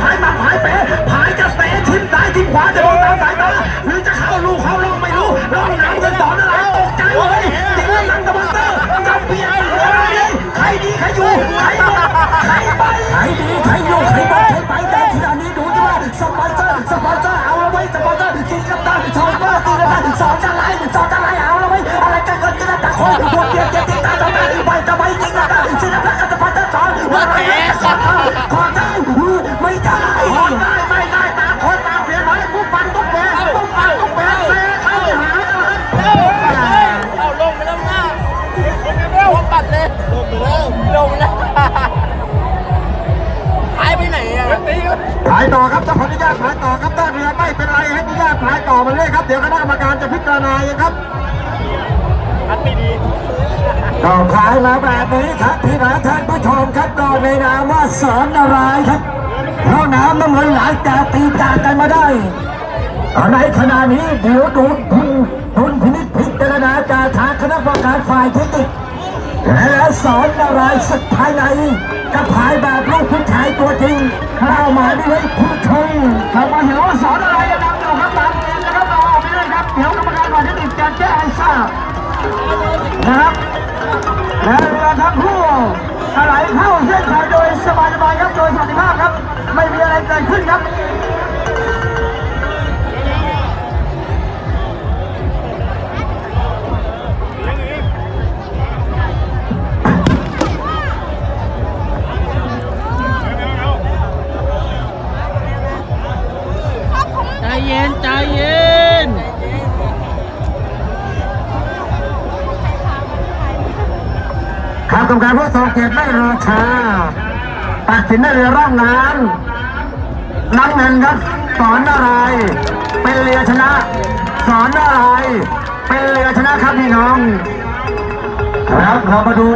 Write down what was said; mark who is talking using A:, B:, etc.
A: ผายหมัผายเป๋ผายจะเตะทิ้มซ้ายทิ้มขวาจะโดนตามสายตาหรือจะเข้าลูกเข้าลองไม่รู้ลองน้ำกันสอนอะไรตกใจเลยตินลังกับวันเตอร์กับเพียงใครดีใครอยู่ใครหมใครไปใครดีใครอยู่ใครหมดใครไปแต่ที่ด้นนี้ดูที่ว่าสปอนเซอร์สปอนเซอร์เอาละไว้สปอนเซอร์สิงกับตาสองเบอร์ตีกัน
B: สองจะไล่สองจะ หัวปัดเลยลงแล้วหายไปไหนอะตีกัน
A: ขายต่อครับเจ้าขออนุญาตขายต่อครับต้าเรือไม่เป็นไรให้อนุญาตขายต่อมาเลยครับ เดี๋ยวคณะกรรมการจะพิจารณาเองครับ
B: พัดไม่ดี
A: ก็ขายมาแบบนี้ครับพี่น้องท่านผู้ชมครับก็ในนามว่าสอนนารายณ์ครับเพราะน้ำมันเหมือนหลายแต่ตีจากกันมาได้ในขณะนี้เดี๋ยวดูดุลดุลพินิจพิจารณาจากทางคณะกรรมการฝ่ายเทคนิค และสอนนารายณ์สุดภายในกระพายแบบลูกผู้ชายตัวจริงเข้ามาด้วยผู้ชมกลับมาเห็นว่าสอนอะไรจะนำอยู่ครับตามเกมนะครับเราออกไปเลยครับเดี๋ยวกรรมการฝ่ายเทคนิคจะแจ้งให้ทราบนะครับและเรือทั้งคู่ไหลเข้าเส้นชัยโดยสบายๆครับโดยสวัสดิภาพครับ ไม่มีอะไรเกิดขึ้นครับ
B: ใจเย็น
A: ครับกรรมการผู้ทรงเกียรติไม่รอช้าตัดสินในเรือร่องน้ำน้ำเงินครับสอนอะไร เป็นเรือชนะ สอนอะไร เป็นเรือชนะครับพี่น้อง ครับเรามาดู